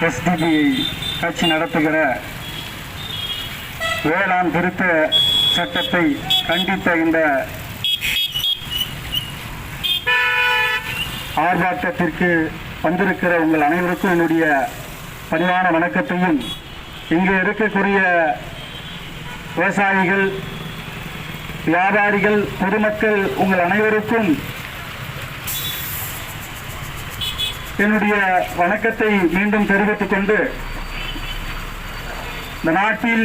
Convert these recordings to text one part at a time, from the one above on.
SDP கட்சி நடத்துகிற வேளாண் திருத்த சட்டத்தை கண்டித்த இந்த ஆர்ப்பாட்டத்திற்கு வந்திருக்கிற உங்கள் அனைவருக்கும் என்னுடைய பணிவான வணக்கத்தையும் இங்கு இருக்கக்கூடிய விவசாயிகள் வியாபாரிகள் பொதுமக்கள் உங்கள் அனைவருக்கும் என்னுடைய வணக்கத்தை மீண்டும் தெரிவித்துக் கொண்டு இந்த நாட்டில்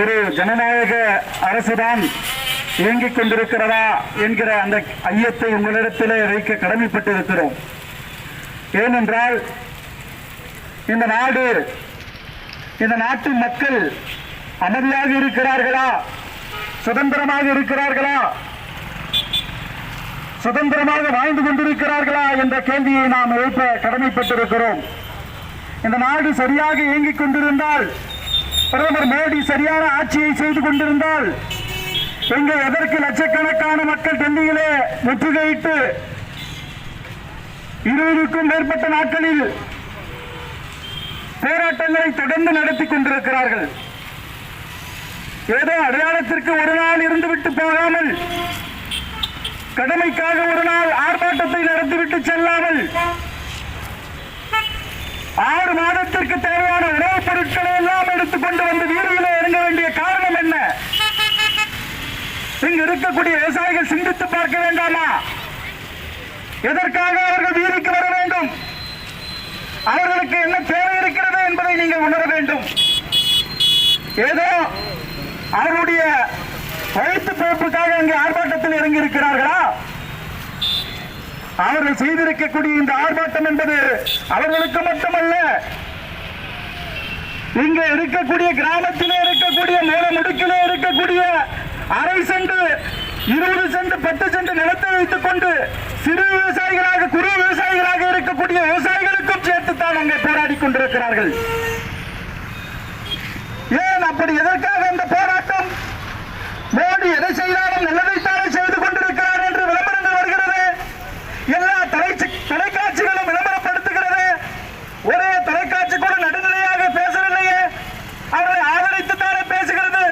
ஒரு ஜனநாயக அரசுதான் இயங்கிக் கொண்டிருக்கிறதா என்கிற அந்த ஐயத்தை உங்களிடத்திலே வைக்க கடமைப்பட்டிருக்கிறோம். ஏனென்றால் இந்த நாடு இந்த நாட்டு மக்கள் அமைதியாக இருக்கிறார்களா? சுதந்திரமாக இருக்கிறார்களா? சுதந்திரமாக வாழ்ந்து கொண்டிருக்கிறார்களா என்ற கேள்வியை நாம் எழுப்ப கடமைப்பட்டிருக்கிறோம். இந்த நாடு சரியாக இயங்கிக் கொண்டிருந்தால் பிரதமர் மோடி சரியான ஆட்சியை செய்து கொண்டிருந்தால் இங்கு எதற்கு லட்சக்கணக்கான மக்கள் டெல்லியிலே முற்றுகையிட்டு இருபதுக்கும் மேற்பட்ட நாட்களில் போராட்டங்களை தொடர்ந்து நடத்தி கொண்டிருக்கிறார்கள். ஏதோ அடையாளத்திற்கு ஒரு நாள் இருந்துவிட்டு போகாமல் கடமைக்காக ஒரு நாள் ஆர்ப்பாட்டத்தை நடத்திவிட்டு செல்லாமல் ஆறு மாதத்திற்கு தேவையான உணவுப் பொருட்களை எல்லாம் எடுத்துக்கொண்டு வந்து வீடுகளை இறங்க வேண்டிய காரணம் என்ன? இங்கு இருக்கக்கூடிய விவசாயிகள் சிந்தித்து பார்க்க வேண்டாமா? எதற்காக அவர்கள் வீதிக்கு வர வேண்டும்? அவர்களுக்கு என்ன தேவை இருக்கிறது என்பதை நீங்கள் உணர வேண்டும். ஏதோ அவருடைய வயிற்று பிறப்புக்காக அங்கே ஆர்ப்பாட்டத்தில் இறங்கி இருக்கிறார்களா அவர்கள் செய்திருக்கக்கூடிய இந்த ஆர்ப்பாட்டம் என்பது அவர்களுக்கு மட்டுமல்ல இங்க இருக்கக்கூடிய கிராமத்திலே இருக்கக்கூடிய மேல முடுக்கிலே இருக்கக்கூடிய அரை சென்று இருபது சென்று பத்து சென்று நிலத்தை வைத்துக் கொண்டு சிறு விவசாயிகளாக குறு விவசாயிகளாக இருக்கக்கூடிய விவசாயிகளுக்கும் சேர்த்துத்தான் அங்கே போராடி கொண்டிருக்கிறார்கள். ஏன் அப்படி எதற்காக இந்த போராட்டம்? மோடி எதை செய்தாலும் நல்ல செய்து கொண்டிருக்கிறார் என்று விளம்பரங்கள் வருகிறது எல்லா தொலை தொலைக்காட்சிகளும் விளம்பரப்படுத்துகிறது ஒரே தொலைக்காட்சி கூட நடுநிலையாக பேசவில்லையே அவரை ஆதரித்து தானே பேசுகிறது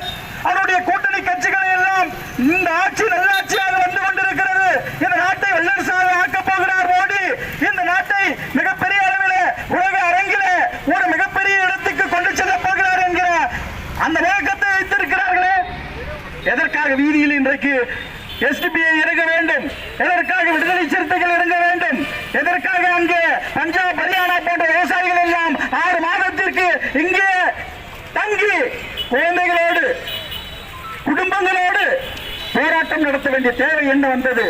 அவருடைய கூட்டணி கட்சிகளை எல்லாம் இந்த ஆட்சி நல்லாட்சியாக வந்து கொண்டிருக்கிறது இந்த நாட்டை வல்லரசாக ஆக்கப் போகிறார் மோடி இந்த நாட்டை மிகப்பெரிய அளவிலே உலக அரங்கிலே ஒரு மிகப்பெரிய இடத்துக்கு கொண்டு செல்ல போகிறார் என்கிற அந்த நோக்கத்தை வைத்திருக்கிறார்களே எதற்காக வீதியில் இன்றைக்கு எஸ்டிபிஐ இறங்க வேண்டும். எதற்காக விடுதலை சிறுத்தைகள் இறங்க வேண்டும்? எதற்காக அங்கே பஞ்சாப் ஹரியானா போன்ற விவசாயிகள் எல்லாம் ஆறு மாதத்திற்கு இங்கே தங்கி குழந்தைகளோடு குடும்பங்களோடு போராட்டம் நடத்த வேண்டிய தேவை என்ன வந்தது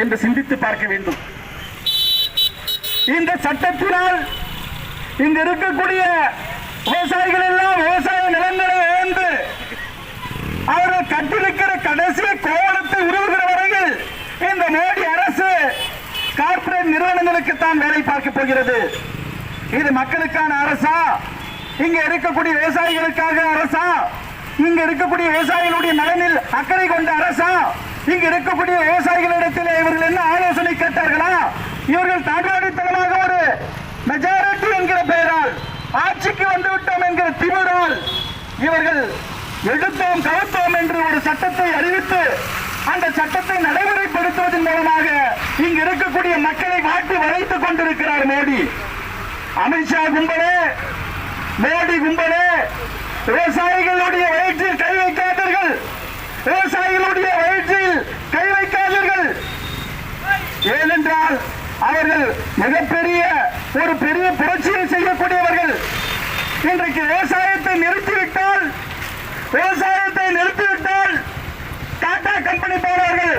என்று சிந்தித்து பார்க்க வேண்டும். இந்த சட்டத்தினால் இங்கு இருக்கக்கூடிய விவசாயிகள் எல்லாம் விவசாய நிலங்களை இழந்து அவர்கள் கட்டிருக்கிற கடைசி கோவணத்தை உருவுகிற வரையில் இந்த மோடி அரசு கார்ப்பரேட் நிறுவனங்களுக்கு வேலை பார்க்க போகிறது. இது மக்களுக்கான அரசா? இங்க இருக்கக்கூடிய விவசாயிகளுக்காக அரசா? இங்க இருக்கக்கூடிய விவசாயிகளுடைய நலனில் அக்கறை கொண்ட அரசா? இங்க இருக்கக்கூடிய விவசாயிகளிடத்தில் இவர்கள் என்ன ஆலோசனை கேட்டார்களா? இவர்கள் தாண்டாடித்தனமாக ஒரு மெஜாரிட்டி என்கிற பெயரால் ஆட்சிக்கு வந்துவிட்டோம் என்கிற திமிரால் இவர்கள் எடுத்தோம் கவுத்தோம் என்று ஒரு சட்டத்தை அறிவித்து அந்த சட்டத்தை நடைமுறைப்படுத்துவதன் மூலமாக இங்கு வாழக்கூடிய மக்களை மாற்றி வளைத்துக் கொண்டிருக்கிறார் மோடி. அமித்ஷா கும்பலே மோடி கும்பலே விவசாயிகளுடைய வயிற்றில் கை வைக்காதீர்கள். விவசாயிகளுடைய வயிற்றில் கை வைக்காதீர்கள். ஏனென்றால் அவர்கள் மிகப்பெரிய ஒரு பெரிய புரட்சியை செய்யக்கூடியவர்கள். இன்றைக்கு விவசாயத்தை நிறுத்திவிட்டால் விவசாயத்தை நிறுத்திவிட்டால் டாடா கம்பெனி போனவர்கள்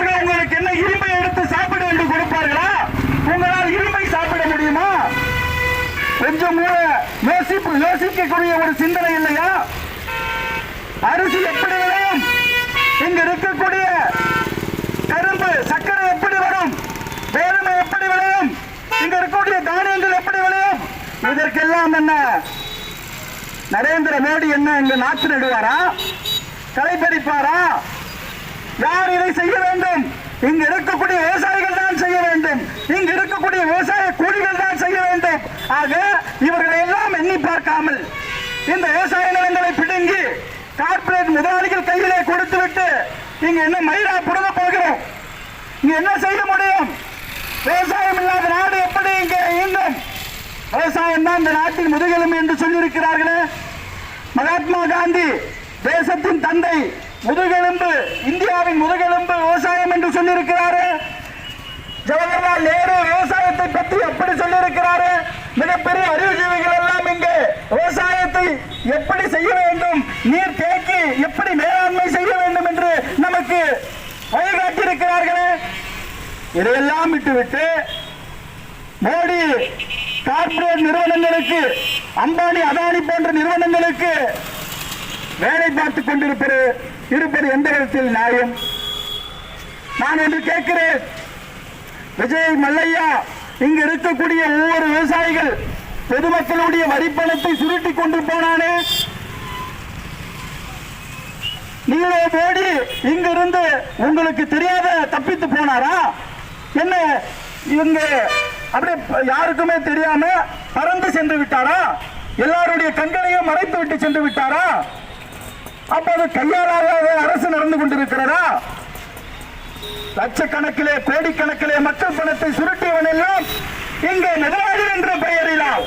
அவர்கள் உங்களுக்கு என்ன இரும்பை எடுத்து சாப்பிட என்று கொடுப்பார்களா? உங்களால் இரும்பை சாப்பிட முடியுமா? கொஞ்சம் கூட யோசிப்பு யோசிக்கக்கூடிய ஒரு சிந்தனை இல்லையா? அரிசி எப்படி விளையும் இங்க இருக்கக்கூடிய கரும்பு சர்க்கரை எப்படி வரும்? கோதுமை எப்படி விளையும்? இங்க இருக்கக்கூடிய தானியங்கள் எப்படி விளையும்? இதற்கெல்லாம் என்ன? நரேந்திர மோடி என்ன இங்க நாற்று நடுவாரா? களை பறிப்பாரா? யார் இதை செய்ய வேண்டும். இங்கு இருக்கக்கூடிய விவசாயிகள் தான் செய்ய வேண்டும். இங்கு இருக்கக்கூடிய விவசாய கூலிகள் தான் செய்ய வேண்டும். ஆக இவர்களை எல்லாம் எண்ணி பார்க்காமல் இந்த விவசாய நிலங்களை பிடுங்கி கார்பரேட் முதலாளிகள் கையிலே கொடுத்து விட்டு இங்க என்ன மயிலா புடுங்க போகிறோம்? இங்க என்ன செய்ய முடியும்? விவசாயம் இல்லாத நாடு எப்படி இங்கே இயங்கும்? விவசாயம் தான் இந்த நாட்டின் முதுகெலும்பு என்று சொல்லியிருக்கிறார்களே. மகாத்மா காந்தி தேசத்தின் தந்தை முதுகெலும்பு இந்தியாவின் முதுகெலும்பு விவசாயம் என்று சொல்லியிருக்கிறாரு. ஜவஹர்லால் நேரு விவசாயத்தை பற்றி எப்படி சொல்லியிருக்கிறாரு? மிகப்பெரிய அறிவுஜீவிகள் எல்லாம் இங்கே விவசாயத்தை எப்படி செய்ய வேண்டும்? நீர் தேக்கி எப்படி மேலாண்மை செய்ய வேண்டும் என்று நமக்கு வழிகாட்டியிருக்கிறார்களே. இதையெல்லாம் விட்டுவிட்டு மோடி கார்பரேட் நிறுவனங்களுக்கு அம்பானி அதானி போன்ற நிறுவனங்களுக்கு வேலை பார்த்துக் கொண்டிருப்பது இருப்பது எந்த விதத்தில் நியாயம்? நான் என்று கேட்கிறேன். விஜய் மல்லையா இங்கு இருக்கக்கூடிய ஒவ்வொரு விவசாயிகள் பொதுமக்களுடைய வரிப்பணத்தை சுருட்டி கொண்டு போனானே. நீங்களே போடி இங்கிருந்து உங்களுக்கு தெரியாத தப்பித்து போனாரா? என்ன இவங்க அப்படியே யாருக்குமே தெரியாம பறந்து சென்று விட்டாரா? எல்லாருடைய கண்களையும் மறைத்து விட்டு சென்று விட்டாரா? அப்போது கையாளாத அரசு நடந்து கொண்டிருக்கிறதா? லட்சக்கணக்கிலே கோடிக்கணக்கிலே மக்கள் பணத்தை சுருட்டியவன் எல்லாம் இங்கே முதலாளி என்ற பெயரினால்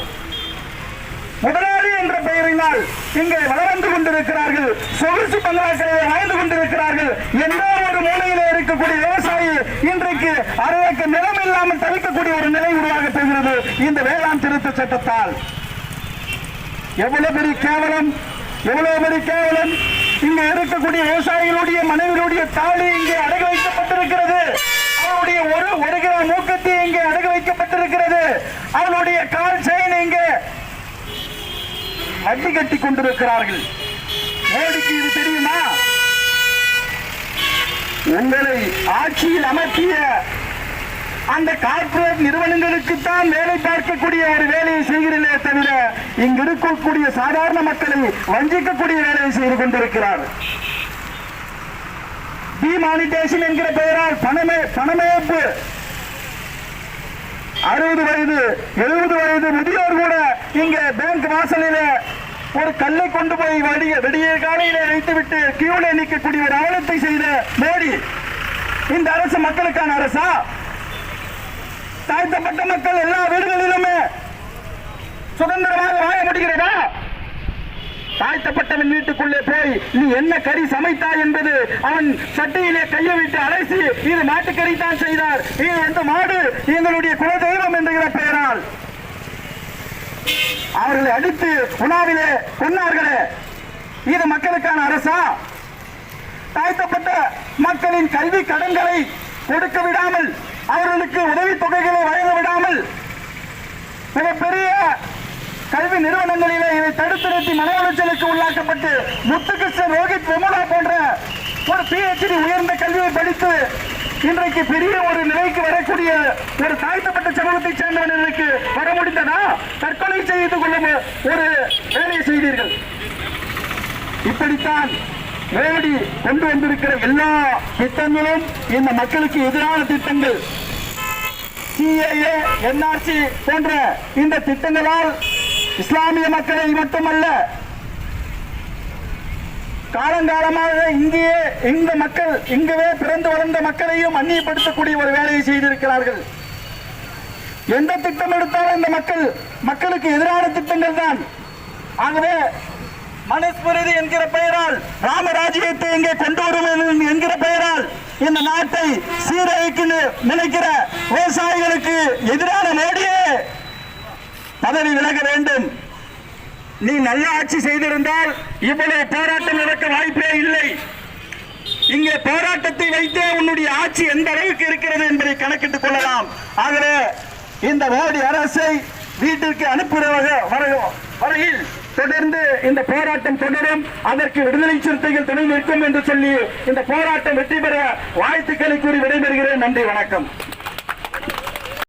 முதலாளி என்ற பெயரினால் இங்கே வளர்ந்து கொண்டிருக்கிறார்கள். சொகுசு பங்களாக்களை வாழ்ந்து கொண்டிருக்கிறார்கள். எந்த ஒரு மூலையிலே இருக்கக்கூடிய விவசாயி இன்றைக்கு அறுவைக்கு நிலம் இல்லாமல் தவிக்கக்கூடிய ஒரு நிலை உருவாக போகிறது. இந்த வேளாண் திருத்த சட்டத்தால். எவ்வளவு பெரிய கேவலம்? எவ்வளவு பெரிய கேவலம்? இருக்கக்கூடிய விவசாயிகளுடைய மனைவிகளுடைய தாலி இங்கே அடகு வைக்கப்பட்டிருக்கிறது. அவருடைய ஒரு ஒரு கிராம் இங்கே அடகு வைக்கப்பட்டிருக்கிறது. அவனுடைய கால் செயின் இங்கே அடி கட்டி கொண்டிருக்கிறார்கள். மோடிக்கு இது தெரியுமா? உங்களை ஆட்சியில் அமர்த்திய அந்த கார்பரேட் நிறுவனங்களுக்கு தான் வேலை பார்க்கக்கூடிய ஒரு வேலையை செய்கிறீர்களே தவிர இங்கு இருக்கக்கூடிய சாதாரண மக்களை வஞ்சிக்கக்கூடிய வேலையை செய்து கொண்டிருக்கிறார். டிமானிட்டேஷன் என்கிற பெயரால் பணமே பணமேப்பு அறுபது வயது எழுபது வயது முதியோர் கூட இங்க பேங்க் வாசலில ஒரு கல்லை கொண்டு போய் வடிய வெடிய காலையில வைத்துவிட்டு கியூல நிற்கக்கூடிய ஒரு அவலத்தை செய்த மோடி. இந்த அரசு மக்களுக்கான அரசா? தாழ்த்தப்பட்ட மக்கள் எல்லா வீடுகளிலுமே சுதந்திரமாக வாழ முடிகிறதா தாழ்த்தப்பட்டவன் வீட்டுக்குள்ளே போய் நீ என்ன கறி சமைத்தாய் என்பது அவன் சட்டையிலே கையை விட்டு அலசி இது மாட்டுக்கறி தான் செய்தார். இது அந்த மாடு எங்களுடைய குலதெய்வம் என்கிற பெயரால். அவர்களை அடித்து உணாவிலே கொன்னார்களே. இது மக்களுக்கான அரசா? தாழ்த்தப்பட்ட மக்களின் கல்வி கடன்களை கொடுக்க விடாமல் அவர்களுக்கு உதவி தொகைகள் வழங்க விடாமல் மிகப்பெரிய கல்வி நிறுவனங்களிலே இதை தடுத்து நிறுத்தி மன உளைச்சலுக்கு உள்ளாக்கப்பட்டு முத்துகிருஷ்ணன் ரோஹித் வெமுலா போன்ற ஒரு பிஹெச்டி உயர்ந்த கல்வியை படித்து இன்றைக்கு பெரிய ஒரு நிலைக்கு வரக்கூடிய ஒரு தாழ்த்தப்பட்ட சமூகத்தை சேர்ந்தவர்களுக்கு வர முடிந்ததா? தற்கொலை செய்து கொள்ளும் ஒரு வேலையை செய்தீர்கள். இப்படித்தான் மோடி கொண்டு வந்திருக்கிற எல்லா திட்டங்களும் இந்த மக்களுக்கு எதிரான திட்டங்கள். சிஏஏ என்ஆர்சி போன்ற இந்த திட்டங்களால் இஸ்லாமிய மக்களை மட்டுமல்ல காலங்காலமாக இங்கேயே இந்த மக்கள் இங்கவே பிறந்து வளர்ந்த மக்களையும் அந்நியப்படுத்தக்கூடிய ஒரு வேலையை செய்திருக்கிறார்கள். எந்த திட்டம் எடுத்தாலும் இந்த மக்கள் மக்களுக்கு எதிரான திட்டங்கள் தான். ஆகவே மனஸ்மிருதி என்கிற பெயரால் ராமராஜ்யத்தை இங்கே கொண்டு வருவேன் என்கிற பெயரால் இந்த நாட்டை சீரழிக்கு நினைக்கிற விவசாயிகளுக்கு எதிரான மோடியே பதவி விலக வேண்டும். நீ நல்ல ஆட்சி செய்திருந்தால் இவ்வளவு போராட்டம் நடக்க வாய்ப்பே இல்லை. இங்கே போராட்டத்தை வைத்தே உன்னுடைய ஆட்சி எந்த அளவுக்கு இருக்கிறது என்பதை கணக்கிட்டுக் கொள்ளலாம். ஆகவே இந்த மோடி அரசை வீட்டிற்கு அனுப்புகிற வரையில் தொடர்ந்து இந்த போராட்டம் தொடரும். அதற்கு விடுதலை சிறுத்தைகள் துணை நிற்கும் என்று சொல்லி இந்த போராட்டம் வெற்றி பெற வாழ்த்துக்களை கூறி விடைபெறுகிறேன். நன்றி வணக்கம்.